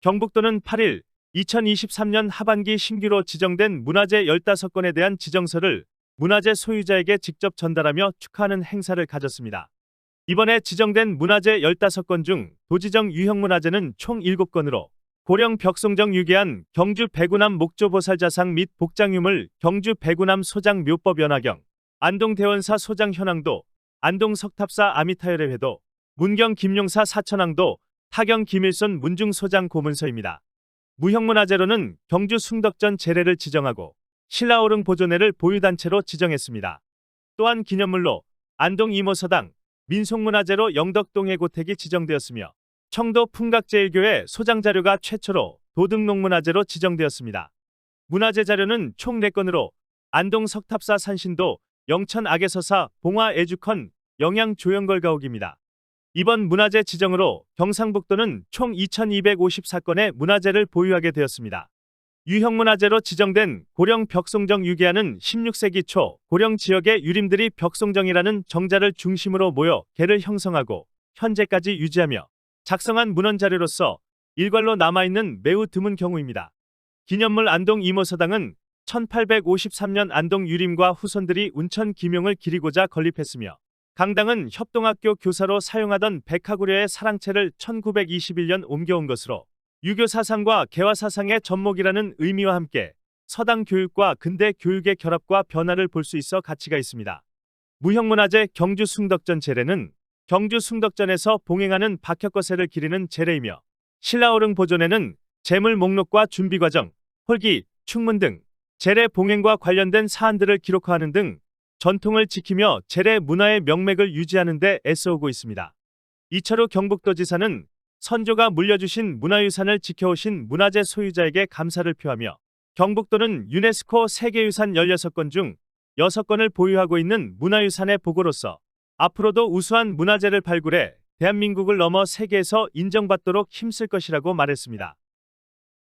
경북도는 8일 2023년 하반기 신규로 지정된 문화재 15건에 대한 지정서를 문화재 소유자에게 직접 전달하며 축하하는 행사를 가졌습니다. 이번에 지정된 문화재 15건 중 도지정 유형문화재는 총 7건으로 고령 벽송정 유계안 경주 배구남 목조보살자상 및 복장유물 경주 배구남 소장 묘법 연화경 안동 대원사 소장 현황도 안동 석탑사 아미타열의 회도 문경 김용사 사천항도 타경 김일손 문중 소장 고문서입니다. 무형문화재로는 경주 숭덕전 재래를 지정하고 신라오릉 보존회를 보유단체로 지정했습니다. 또한 기념물로 안동 이모서당 민속문화재로 영덕동의 고택이 지정되었으며 청도 풍각제일교회 소장자료가 최초로 도등록문화재로 지정되었습니다. 문화재 자료는 총 4건으로 안동 석탑사 산신도 영천 악예서사 봉화 애주컨 영양 조영걸 가옥입니다. 이번 문화재 지정으로 경상북도는 총 2254건의 문화재를 보유하게 되었습니다. 유형문화재로 지정된 고령 벽송정 유계안은 16세기 초 고령 지역의 유림들이 벽송정이라는 정자를 중심으로 모여 개를 형성하고 현재까지 유지하며 작성한 문헌 자료로서 일괄로 남아있는 매우 드문 경우입니다. 기념물 안동 이모서당은 1853년 안동 유림과 후손들이 운천 김용을 기리고자 건립했으며 강당은 협동학교 교사로 사용하던 백화구려의 사랑채를 1921년 옮겨온 것으로 유교 사상과 개화 사상의 접목이라는 의미와 함께 서당 교육과 근대 교육의 결합과 변화를 볼 수 있어 가치가 있습니다. 무형문화재 경주 숭덕전 재래는 경주 숭덕전에서 봉행하는 박혁거세를 기리는 재래이며 신라오릉 보존회는 재물 목록과 준비 과정, 홀기, 충문 등 재래 봉행과 관련된 사안들을 기록하는 등 전통을 지키며 재래 문화의 명맥을 유지하는 데 애써오고 있습니다. 이철우 경북도지사는 선조가 물려주신 문화유산을 지켜오신 문화재 소유자에게 감사를 표하며 경북도는 유네스코 세계유산 16건 중 6건을 보유하고 있는 문화유산의 보고로서 앞으로도 우수한 문화재를 발굴해 대한민국을 넘어 세계에서 인정받도록 힘쓸 것이라고 말했습니다.